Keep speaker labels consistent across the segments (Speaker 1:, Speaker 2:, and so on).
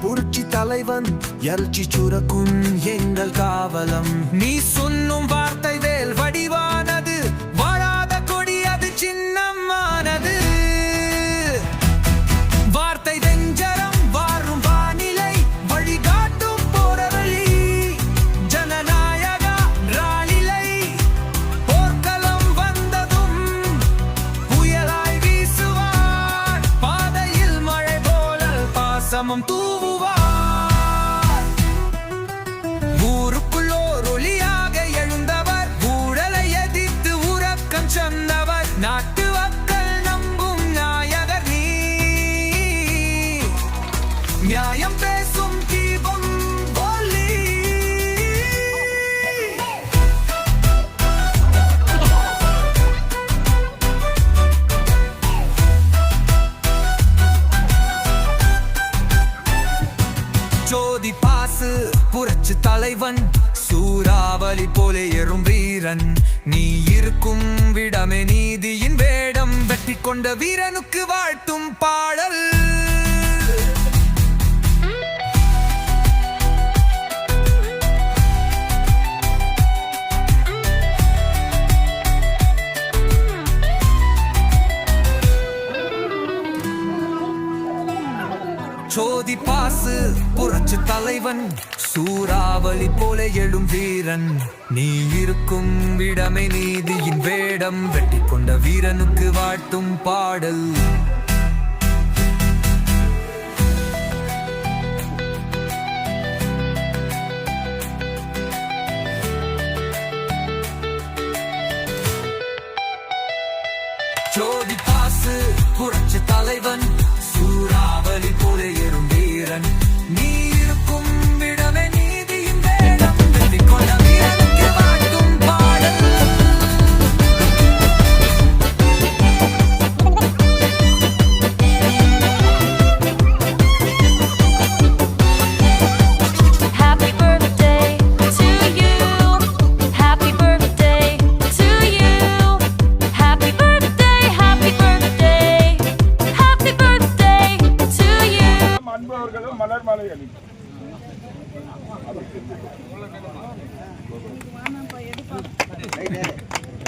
Speaker 1: புரட்சி தலைவன் எழுச்சி சுரக்கும் எங்கள் காவலம். நீ சொன்னும் வார்த்தை வேல் வடிவானது வாழாத கொடி அது சின்னமானது. வார்த்தை வெஞ்சரம் வாரும் வானிலை வழிகாட்டும் போரவழி. ஜனநாயகா ராணிலை போர்க்களம் வந்ததும் புயலாய் வீசுவார். பாதையில் மழை போல பாசமும் தூ நியாயம் பேசும் தீபம் ஜோதி பாசு புரட்சி தலைவன் சூறாவளி போல எறும் வீரன் நீ இருக்கும் விடமே நீதியின் வேடம் வெட்டி கொண்ட வீரனுக்கு வாழ்த்தும் பாடல் ஜோதி பாசு புரட்சி தலைவன் சூறாவளி போல எழும் வீரன். நீ இருக்கும் விடமை நீதியின் வேடம் வெட்டி கொண்ட வீரனுக்கு வாழ்த்தும் பாடல். ஜோதி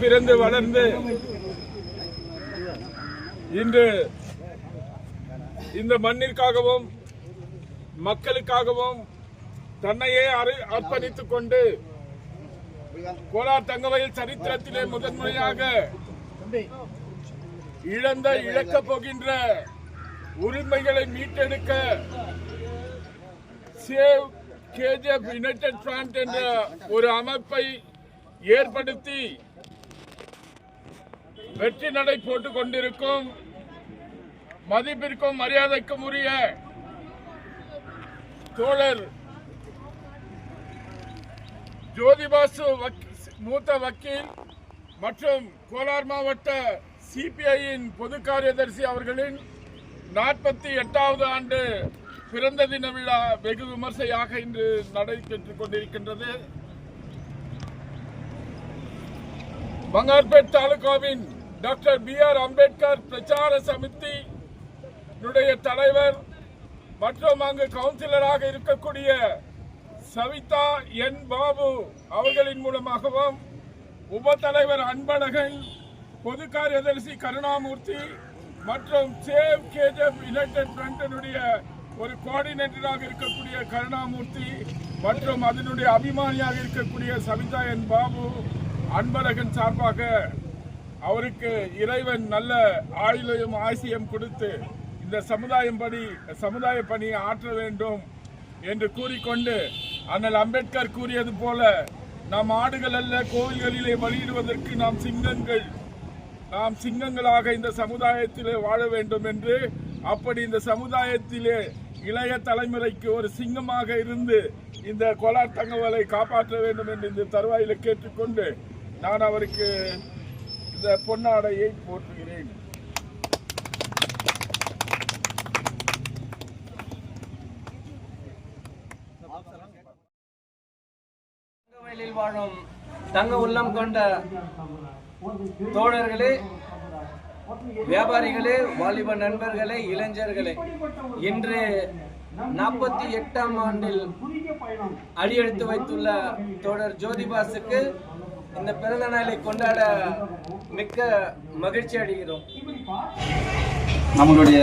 Speaker 2: பிறந்து வளர்ந்து இன்று இந்த மண்ணிற்காகவும் மக்களுக்காகவும் தன்னையே அர்ப்பணித்துக் கொண்டு கோலார் தங்கவயில் சரித்திரத்திலே முதன்முறையாக இழந்த இழக்கப் போகின்ற உரிமைகளை மீட்டெடுக்க சேவ் கேஜிஎஃப் யுனைடெட் பிராண்ட் என்ற ஒரு அமைப்பை ஏற்படுத்தி வெற்றி நடை போட்டுக் கொண்டிருக்கும் மதிப்பிற்கும் மரியாதைக்கும் உரிய தோழர் ஜோதிபாசு மூத்த வக்கீல் மற்றும் கோலார் மாவட்ட சிபிஐயின் பொது காரியதர்சி அவர்களின் நாற்பத்தி எட்டாவது ஆண்டு பிறந்த தின விழா வெகு விமர்சையாக இன்று நடைபெற்றுக் கொண்டிருக்கின்றது. மங்கார்பேட் தாலுகாவின் டாக்டர் பி ஆர் அம்பேத்கர் பிரச்சார சமிதியினுடைய தலைவர் மற்றும் அங்கு கவுன்சிலராக இருக்கக்கூடிய சவிதா என் பாபு அவர்களின் மூலமாகவும் உப தலைவர் அன்பழகன் பொது காரியதர்சி கருணாமூர்த்தி மற்றும் சேவ் கேஜப் யுனைடெட் ஃப்ரண்டினுடைய ஒரு கோஆர்டினேட்டராக இருக்கக்கூடிய கருணாமூர்த்தி மற்றும் அதனுடைய அபிமானியாக இருக்கக்கூடிய சவிதா என் பாபு அன்பழகன் சார்பாக அவருக்கு இறைவன் நல்ல ஆயுளையும் ஆசியம் கொடுத்து இந்த சமுதாயம் படி சமுதாய பணியை ஆற்ற வேண்டும் என்று கூறிக்கொண்டு அண்ணல் அம்பேத்கர் கூறியது போல நாம் ஆடுகள் அல்ல கோவில்களிலே வழியிடுவதற்கு நாம் சிங்கங்கள் நாம் சிங்கங்களாக இந்த சமுதாயத்திலே வாழ வேண்டும் என்று அப்படி இந்த சமுதாயத்திலே இளைய தலைமுறைக்கு ஒரு சிங்கமாக இருந்து இந்த கோலார் தங்கவலை காப்பாற்ற வேண்டும் என்று இந்த தருவாயில கேட்டுக்கொண்டு நான் அவருக்கு இந்த பொன்னாடையை போற்றுகிறேன்.
Speaker 3: தங்கவயலில் வாழும் தங்க உள்ளம் கொண்ட தோழர்களே வியாபாரிகளே வாலிப நண்பர்களே இளைஞர்களே இன்று நாற்பத்தி எட்டாம் ஆண்டில் அடியெடுத்து வைத்துள்ள தோழர் ஜோதிபாசுக்கு இந்த பிறந்த நாளை கொண்டாட மிக்க மகிழ்ச்சி அடைகிறோம்.
Speaker 4: நம்மளுடைய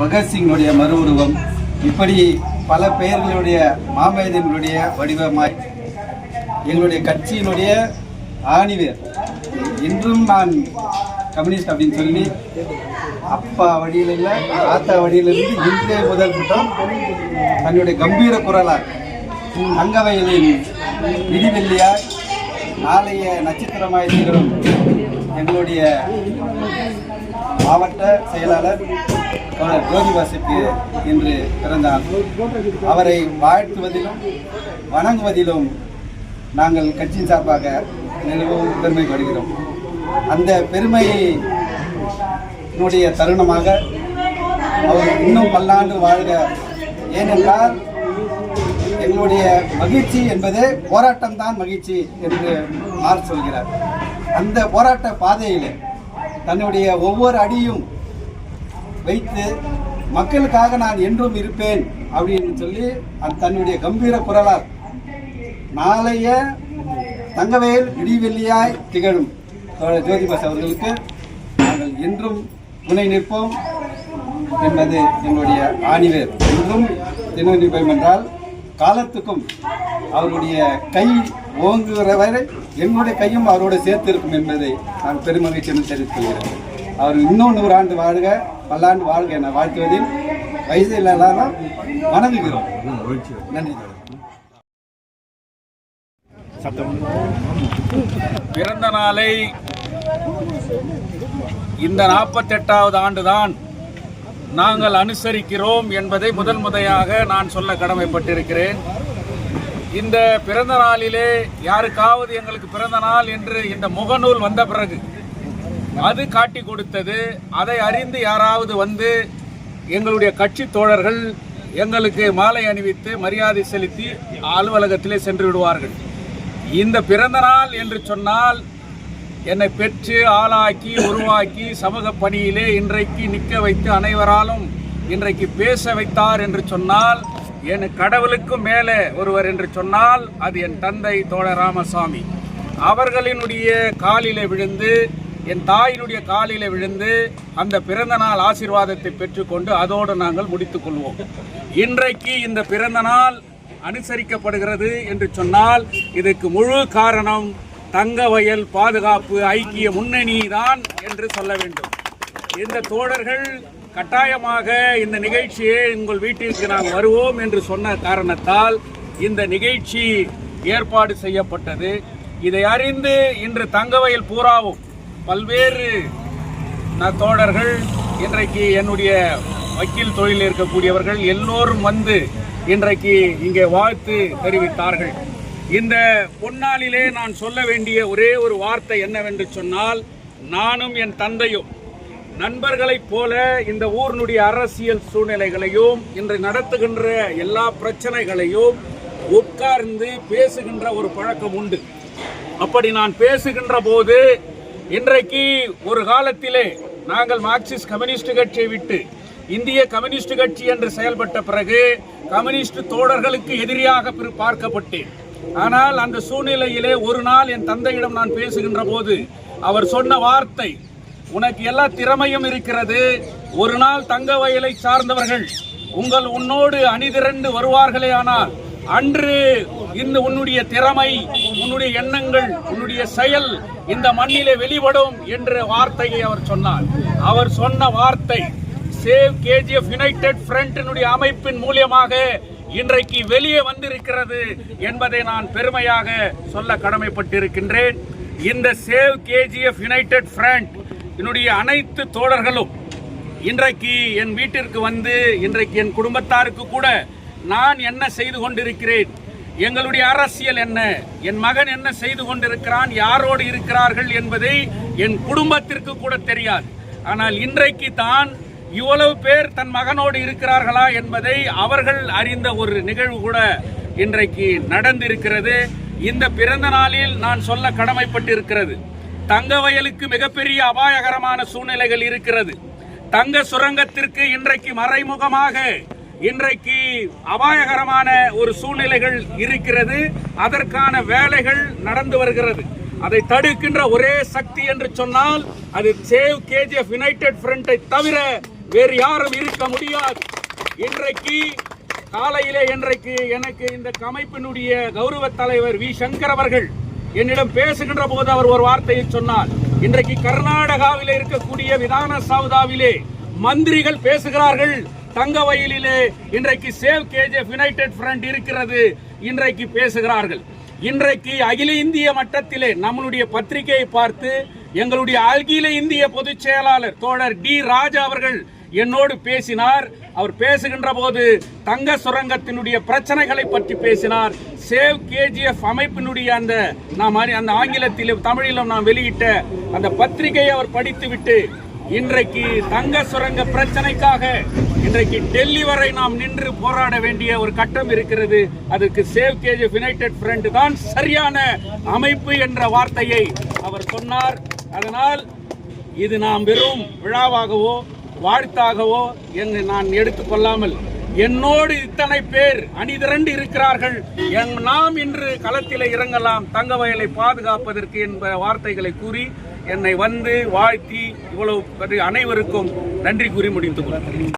Speaker 4: பகத்சிங்கினுடைய மறு உருவம் இப்படி பல பெயர்களுடைய மாமேதனுடைய வடிவமாய் எங்களுடைய கட்சியினுடைய ஆணிவேர். இன்றும் நான் கம்யூனிஸ்ட் அப்படின்னு சொல்லி அப்பா வழியில் இல்லை தாத்தா வழியிலிருந்து இன்றைய முதல் கூட்டம் தன்னுடைய கம்பீர குரலால் தங்கவயலின் விடிவெள்ளியாய் நாளைய நட்சத்திரமாய் திகழும் எங்களுடைய மாவட்ட செயலாளர் தோழர் ஜோதிவாசுக்கு இன்று பிறந்தார். அவரை வாழ்த்துவதிலும் வணங்குவதிலும் நாங்கள் கட்சியின் சார்பாக மிகவும் பெருமைப்படுகிறோம். அந்த பெருமையினுடைய தருணமாக அவர் இன்னும் பல்லாண்டு வாழ்க. ஏனென்றால் எங்களுடைய மகிழ்ச்சி என்பது போராட்டம் தான் மகிழ்ச்சி என்று மார் சொல்கிறார். அந்த போராட்ட பாதையில் தன்னுடைய ஒவ்வொரு அடியும் வைத்து மக்களுக்காக நான் என்றும் இருப்பேன் அப்படின்னு சொல்லி அந்த தன்னுடைய கம்பீர குரலால் நாளைய தங்கவேல் விடிவெள்ளியாய் திகழும். ஜோதிபாஸ் அவர்களுக்கு நாங்கள் என்றும் துணை நிற்போம் என்பது என்னுடைய ஆணிவேர். என்றும் துணை என்றால் காலத்துக்கும் அவருடைய கை ஓங்குகிற வரை என்னுடைய கையும் அவரோடு சேர்த்து இருக்கும் என்பதை நான் பெருமகிழ்ச்சியுடன் தெரிவித்துக் கொள்கிறேன் அவர் இன்னும் நூறு ஆண்டு வாழ்க பல்லாண்டு வாழ்க என வாழ்த்துவதில் வயசு இல்லாதான் வணங்குகிறோம் நன்றி
Speaker 5: பிறந்த நாளை இந்த நாற்பத்தெட்டாவது ஆண்டுதான் நாங்கள் அனுசரிக்கிறோம் என்பதை முதல் முறையாக நான் சொல்ல கடமைப்பட்டிருக்கிறேன். இந்த பிறந்த நாளிலே யாருக்காவது எங்களுக்கு பிறந்த நாள் என்று இந்த முகநூல் வந்த பிறகு அது காட்டி கொடுத்தது. அதை அறிந்து யாராவது வந்து எங்களுடைய கட்சி தோழர்கள் எங்களுக்கு மாலை அணிவித்து மரியாதை செலுத்தி அலுவலகத்திலே சென்று விடுவார்கள். இந்த பிறந்த நாள் என்று சொன்னால் என்னை பெற்று ஆளாக்கி உருவாக்கி சமூக பணியிலே இன்றைக்கு நிற்க வைத்து அனைவராலும் இன்றைக்கு பேச வைத்தார் என்று சொன்னால் என் கடவுளுக்கும் மேலே ஒருவர் என்று சொன்னால் அது என் தந்தை தோழ ராமசாமி. அவர்களினுடைய காலிலே விழுந்து என் தாயினுடைய காலில் விழுந்து அந்த பிறந்த நாள் ஆசீர்வாதத்தை பெற்றுக்கொண்டு அதோடு நாங்கள் முடித்துக்கொள்வோம் இன்றைக்கு இந்த பிறந்த நாள் அனுசரிக்கப்படுகிறது என்று சொன்னால் இதுக்கு முழு காரணம் தங்கவயல் பாதுகாப்பு ஐக்கிய முன்னணி தான் என்று சொல்ல வேண்டும். இந்த தோழர்கள் கட்டாயமாக இந்த நிகழ்ச்சியை உங்கள் வீட்டிற்கு நாங்கள் வருவோம் என்று சொன்ன காரணத்தால் இந்த நிகழ்ச்சி ஏற்பாடு செய்யப்பட்டது. இதை அறிந்து இன்று தங்கவயல் பூராவும் பல்வேறு தோழர்கள் இன்றைக்கு என்னுடைய வக்கீல் தொழிலில் இருக்கக்கூடியவர்கள் எல்லோரும் வந்து இன்றைக்கு இங்கே வாழ்த்து தெரிவித்தார்கள். இந்த பொன்னாளிலே நான் சொல்ல வேண்டிய ஒரே ஒரு வார்த்தை என்னவென்று சொன்னால் நானும் என் தந்தையும் நண்பர்களைப் போல இந்த ஊரினுடைய அரசியல் சூழ்நிலைகளையும் இன்று நடத்துகின்ற எல்லா பிரச்சனைகளையும் உட்கார்ந்து பேசுகின்ற ஒரு பழக்கம் உண்டு. அப்படி நான் பேசுகின்ற போது இன்றைக்கு ஒரு காலத்திலே நாங்கள் மார்க்சிஸ்ட் கம்யூனிஸ்ட் கட்சியை விட்டு இந்திய கம்யூனிஸ்ட் கட்சி என்று செயல்பட்ட பிறகு கம்யூனிஸ்ட் தோழர்களுக்கு எதிரியாக பிற- பார்க்கப்பட்டேன். ஆனால் அந்த சூழ்நிலையிலே ஒரு நாள் என் தந்தையிடம் நான் பேசுகின்ற போது அவர் சொன்ன வார்த்தை உனக்கு எல்லா திறமையும் இருக்கிறது. ஒரு நாள் தங்க வயலை சார்ந்தவர்கள் உங்கள் உன்னோடு அணிதிரண்டு வருவார்களே ஆனால் அன்று இந்த உன்னுடைய திறமை உன்னுடைய எண்ணங்கள் உன்னுடைய செயல் இந்த மண்ணிலே வெளிப்படும் என்ற வார்த்தையை அவர் சொன்னார். அவர் சொன்ன வார்த்தை சேவ் கேஜிஎஃப் யுனைடெட் ஃப்ரண்டினுடைய அமைப்பின் மூலியமாக இன்றைக்கு வெளியே வந்திருக்கிறது என்பதை நான் பெருமையாக சொல்ல கடமைப்பட்டிருக்கின்றேன். இந்த சேவ் கேஜிஎஃப் யுனைடெட் ஃப்ரண்ட் என்னுடைய அனைத்து தோழர்களும் இன்றைக்கு என் வீட்டிற்கு வந்து இன்றைக்கு என் குடும்பத்தாருக்கு கூட நான் என்ன செய்து கொண்டிருக்கிறேன்? எங்களுடைய அரசியல் என்ன? என் மகன் என்ன செய்து கொண்டிருக்கிறான்? யாரோடு இருக்கிறார்கள் என்பதை என் குடும்பத்திற்கு கூட தெரியாது. ஆனால் இன்றைக்கு தான் இவ்வளவு பேர் தன் மகனோடு இருக்கிறார்களா என்பதை அவர்கள் அறிந்த ஒரு நிகழ்வு கூட இன்றைக்கு நடந்திருக்கிறது. இந்த பிறந்த நாளில் நான் சொல்ல கடமைப்பட்டிருக்கிறது. தங்க வயலுக்கு மிகப்பெரிய அபாயகரமான சூழ்நிலைகள் இருக்கிறது. தங்க சுரங்கத்திற்கு இன்றைக்கு மறைமுகமாக இன்றைக்கு அபாயகரமான ஒரு சூழ்நிலைகள் இருக்கிறது. அதற்கான வேலைகள் நடந்து வருகிறது. அதை தடுக்கின்ற ஒரே சக்தி என்று சொன்னால் அது சேவ் கேஜிஎஃப் யுனைடெட் ஃப்ரண்டை தவிர வேறு யாரும் இருக்க முடியாது. இன்றைக்கு காலையிலே இன்றைக்கு எனக்கு இந்த அமைப்பினுடைய கௌரவ தலைவர் வி. சங்கர் அவர்கள் என்னிடம் பேசுகின்ற போது அவர் ஒரு வார்த்தையை சொன்னார். இன்றைக்கு கர்நாடகாவில் இருக்கக்கூடிய விதான சௌதாவிலே மந்திரிகள் பேசுகிறார்கள். தங்க வயலிலே இன்றைக்கு சேவ் கேஜிஎஃப் யுனைடெட் ஃப்ரண்ட் இருக்கிறது. இன்றைக்கு பேசுகிறார்கள். இன்றைக்கு அகில இந்திய மட்டத்திலே நம்மளுடைய பத்திரிகையை பார்த்து எங்களுடைய அகில இந்திய பொதுச் செயலாளர் தோழர் டி. ராஜா அவர்கள் என்னோடு பேசினார். அவர் பேசுகின்ற போது தங்க சுரங்கத்தினுடைய பிரச்சனைகளை பற்றி பேசினார். சேவ் கேஜிஎஃப் அமைப்பினுடைய அந்த நாம் அந்த ஆங்கிலத்திலும் தமிழிலும் நாம் வெளியிட்ட அந்த பத்திரிகையை அவர் படித்துவிட்டு இன்றைக்கு தங்க சுரங்க பிரச்சனைக்காக இன்றைக்கு டெல்லி வரை நாம் நின்று போராட வேண்டிய ஒரு கட்டம் இருக்கிறது. அதற்கு சேவ் கேஜிஎஃப் யுனைடெட் ஃப்ரண்ட் தான் சரியான அமைப்பு என்ற வார்த்தையை அவர் சொன்னார். அதனால் இது நாம் வெறும் விழாவாகவோ வாழ்த்தாகவோ என்று நான் எடுத்துக்கொள்ளாமல் என்னோடு இத்தனை பேர் அணிதிரண்டு இருக்கிறார்கள். என் நாம் இன்று களத்தில் இறங்கலாம். தங்க வயலை பாதுகாப்பதற்கு என்ப வார்த்தைகளை கூறி என்னை வந்து வாழ்த்தி இவ்வளவு அனைவருக்கும் நன்றி கூறி முடித்துக் கொள்கிறேன்.